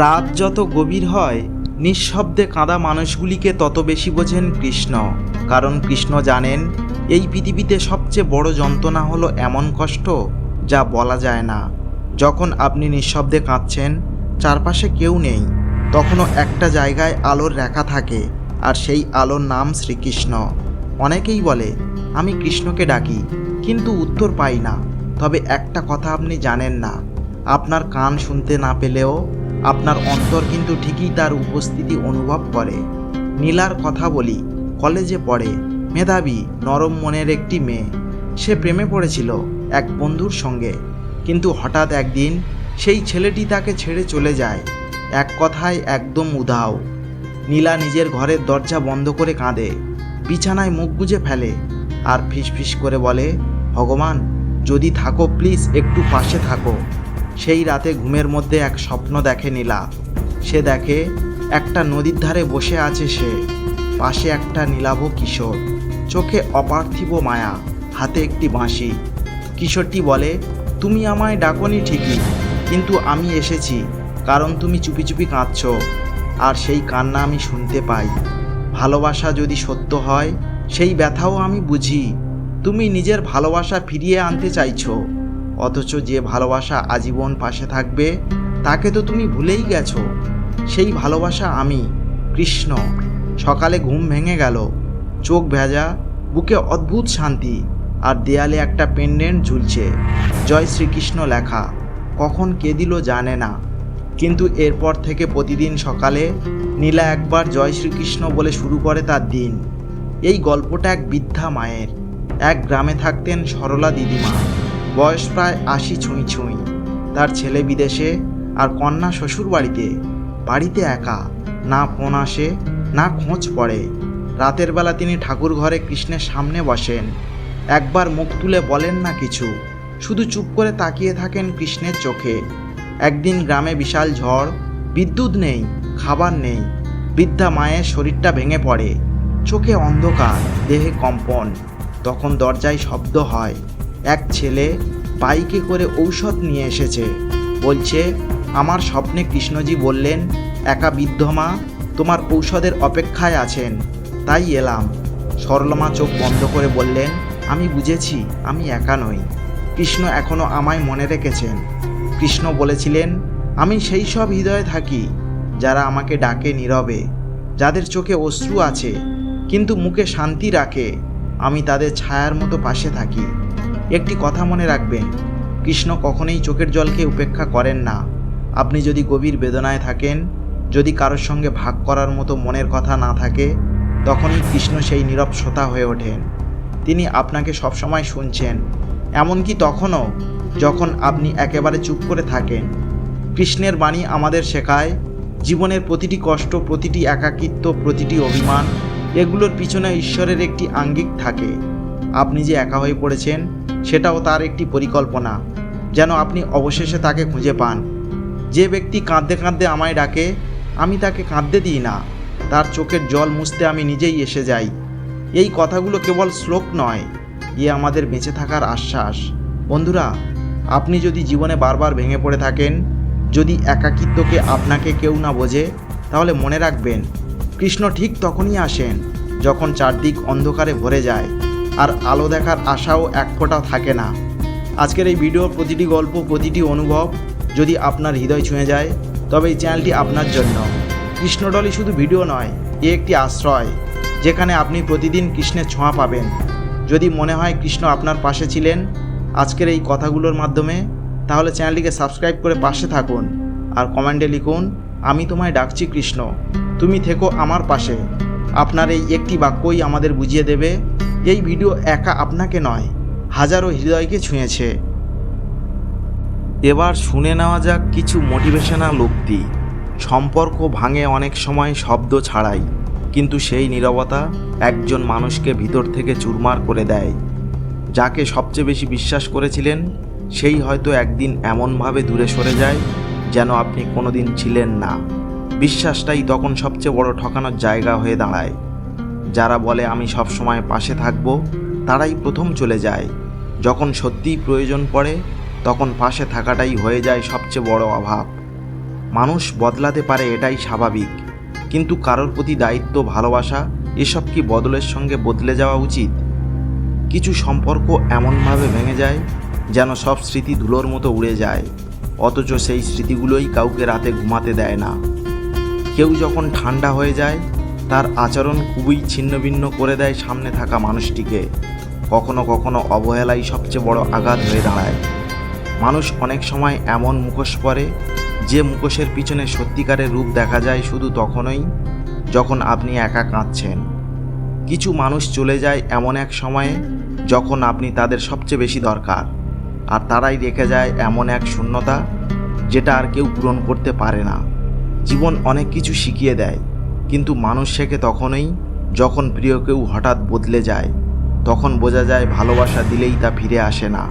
রাত যত গভীর হয়, নিঃশব্দে কাঁদা মানুষগুলিকে তত বেশি বোঝেন কৃষ্ণ। কারণ কৃষ্ণ জানেন, এই পৃথিবীতে সবচেয়ে বড় যন্ত্রণা হলো এমন কষ্ট যা বলা যায় না। যখন আপনি নিঃশব্দে কাঁদছেন, চারপাশে কেউ নেই, তখনও একটা জায়গায় আলোর রেখা থাকে, আর সেই আলোর নাম শ্রীকৃষ্ণ। অনেকেই বলে, আমি কৃষ্ণকে ডাকি, কিন্তু উত্তর পাই না। তবে একটা কথা আপনি জানেন না, আপনার কান শুনতে না পেলেও আপনার অন্তর কিন্তু ঠিকই তার উপস্থিতি অনুভব করে। নীলার কথা বলি, কলেজে পড়ে, মেধাবী, নরম মনের একটি মেয়ে। সে প্রেমে পড়েছিল এক বন্ধুর সঙ্গে। কিন্তু হঠাৎ একদিন সেই ছেলেটি তাকে ছেড়ে চলে যায়। এক কথায় একদম উধাও নীলা নিজের ঘরের দরজা বন্ধ করে কাঁদে, বিছানায় মুখ গুজে ফেলে আর ফিসফিস করে বলে, ভগবান, যদি থাকো, প্লিজ একটু পাশে থাকো। সেই রাতে ঘুমের মধ্যে এক স্বপ্ন দেখে নীলা। সে দেখে একটা নদীর ধারে বসে আছে সে। পাশে একটা নীলাভ কিশোর। চোখে অপার্থিব মায়া, হাতে একটি বাঁশি। কিশোরটি বলে, তুমি আমায় ডাকনি ঠিকই, কিন্তু আমি এসেছি, কারণ তুমি চুপি চুপি কাঁদছো, আর সেই কান্না আমি শুনতে পাই। ভালোবাসা যদি সত্য হয়, সেই ব্যথাও আমি বুঝি। তুমি নিজের ভালোবাসা ফিরিয়ে আনতে চাইছো। অথচ যে ভালোবাসা আজীবন পাশে থাকবে, তাকে তো তুমি ভুলেই গেছো। সেই ভালোবাসা আমি, কৃষ্ণ, সকালে ঘুম ভেঙে গেল, চোখ ভেজা, বুকে অদ্ভুত শান্তি, আর দেয়ালে একটা পেন্ডেন্ট ঝুলছে, জয় শ্রীকৃষ্ণ লেখা, কখন কে দিল জানে না। কিন্তু এরপর থেকে প্রতিদিন সকালে নীলা একবার জয় শ্রীকৃষ্ণ বলে শুরু করে তার দিন। এই গল্পটা এক বৃদ্ধা মায়ের, এক গ্রামে থাকতেন সরলা দিদিমা। বয়স প্রায় আশি ছুঁই ছুঁই। তার ছেলে বিদেশে আর কন্যা শ্বশুর বাড়িতে। বাড়িতে একা, না ফোন আসে, না খোঁজ পড়ে। রাতের বেলা তিনি ঠাকুর ঘরে কৃষ্ণের সামনে বসেন। একবার মুখ তুলে বলেন না কিছু। শুধু চুপ করে তাকিয়ে থাকেন কৃষ্ণের চোখে। একদিন গ্রামে বিশাল ঝড়, বিদ্যুৎ নেই, খাবার নেই, বৃদ্ধা মায়ের শরীরটা ভেঙে পড়ে। চোখে অন্ধকার, দেহে কম্পন। তখন দরজায় শব্দ হয়। এক ছেলে বাইকে করে ঔষধ নিয়ে এসেছে। বলছে, আমার স্বপ্নে কৃষ্ণজি বললেন, একা বৃদ্ধ মা, তোমার ঔষধের অপেক্ষায় আছেন। তাই এলাম। সরলমা চোখ বন্ধ করে বললেন, আমি বুঝেছি, আমি একা নই। কৃষ্ণ এখনও আমায় মনে রেখেছেন। কৃষ্ণ বলেছিলেন, আমি সেই সব হৃদয়ে থাকি, যারা আমাকে ডাকে নীরবে, যাদের চোখে অশ্রু আছে, কিন্তু মুখে শান্তি রাখে। আমি তাদের ছায়ার মতো পাশে থাকি। একটি কথা মনে রাখবেন, কৃষ্ণ কখনোই চোখের জলকে উপেক্ষা করেন না। আপনি যদি গভীর বেদনায় থাকেন, যদি কারোর সঙ্গে ভাগ করার মতো মনের কথা না থাকে, তখনই কৃষ্ণ সেই নীরব শ্রোতা হয়ে ওঠেন। তিনি আপনাকে সবসময় শুনছেন, এমনকি তখনও যখন আপনি একেবারে চুপ করে থাকেন। কৃষ্ণের বাণী আমাদের শেখায়, জীবনের প্রতিটি কষ্ট, প্রতিটি একাকিত্ব, প্রতিটি অভিমান, এগুলোর পিছনে ঈশ্বরের একটি আঙ্গিক থাকে। আপনি যে একা হয়ে পড়েছেন সেটাও তার একটি পরিকল্পনা, যেন আপনি অবশেষে তাকে খুঁজে পান। যে ব্যক্তি কাঁদতে কাঁদতে আমায় ডাকে, আমি তাকে কাঁদতে দিই না। তার চোখের জল মুছতে আমি নিজেই এসে যাই। এই কথাগুলো কেবল শ্লোক নয় ইয়ে আমাদের বেঁচে থাকার আশ্বাস। বন্ধুরা, আপনি যদি জীবনে বারবার ভেঙে পড়ে থাকেন, যদি একাকিত্বকে আপনাকে কেউ না বোঝে, তাহলে মনে রাখবেন, কৃষ্ণ ঠিক তখনই আসেন, যখন চারদিক অন্ধকারে ভরে যায়। আর আলো দেখার আশাও এক ফোঁটা থাকে না। আজকের এই ভিডিওর প্রতিটি গল্প, প্রতিটি অনুভব যদি আপনার হৃদয় ছুঁয়ে যায়, তবে এই চ্যানেলটি আপনার জন্য। কৃষ্ণডলি শুধু ভিডিও নয়, এ একটি আশ্রয়, যেখানে আপনি প্রতিদিন কৃষ্ণের ছোঁয়া পাবেন। যদি মনে হয় কৃষ্ণ আপনার পাশে ছিলেন আজকের এই কথাগুলোর মাধ্যমে, তাহলে চ্যানেলটিকে সাবস্ক্রাইব করে পাশে থাকুন আর কমেন্টে লিখুন, আমি তোমায় ডাকছি কৃষ্ণ, তুমি থেকো আমার পাশে। আপনার এই একটি বাক্যই আমাদের বুঝিয়ে দেবে এই ভিডিও একা আপনাকে নয়, হাজারো হৃদয়কে ছুঁয়েছে। এবার শুনে নেওয়া যাক কিছু মোটিভেশনাল উক্তি। সম্পর্ক ভাঙে অনেক সময় শব্দ ছাড়াই, কিন্তু সেই নীরবতা একজন মানুষকে ভিতর থেকে চুরমার করে দেয়। যাকে সবচেয়ে বেশি বিশ্বাস করেছিলেন, সেই হয়তো একদিন এমনভাবে দূরে সরে যায় যেন আপনি কোনোদিন ছিলেন না। বিশ্বাসটাই তখন সবচেয়ে বড় ঠকানোর জায়গা হয়ে দাঁড়ায়। যারা বলে আমি সব সময় পাশে থাকব, তারাই প্রথম চলে যায়। যখন সত্যিই প্রয়োজন পড়ে, তখন পাশে থাকাটাই হয়ে যায় সবচেয়ে বড় অভাব। মানুষ বদলাতে পারে এটাই স্বাভাবিক। কিন্তু কারোর প্রতি দায়িত্ব, ভালোবাসা, এসব কি বদলের সঙ্গে বদলে যাওয়া উচিত? কিছু সম্পর্ক এমনভাবে ভেঙে যায়, যেন সব স্মৃতি ধুলোর মতো উড়ে যায়। অথচ সেই স্মৃতিগুলোই কাউকে রাতে ঘুমাতে দেয় না। কেউ যখন ঠান্ডা হয়ে যায় তার আচরণ খুবই ছিন্নভিন্ন করে দেয় সামনে থাকা মানুষটিকে। কখনো কখনো অবহেলাই সবচেয়ে বড় আঘাত হয়ে দাঁড়ায়। মানুষ অনেক সময় এমন মুখোশ পরে, যে মুখোশের পিছনে সত্যিকারের রূপ দেখা যায় শুধু তখনই যখন আপনি একা কাঁদছেন। কিছু মানুষ চলে যায় এমন এক সময়ে যখন আপনি তাদের সবচেয়ে বেশি দরকার, আর তারাই রেখে যায় এমন এক শূন্যতা যেটা আর কেউ পূরণ করতে পারে না। জীবন অনেক কিছু শিখিয়ে দেয়। কিন্তু মানুষ শেখে তখনই যখন প্রিয় কেউ হঠাৎ বদলে যায়, তখন বোঝা যায় ভালোবাসা দিলেই তা ফিরে আসে না।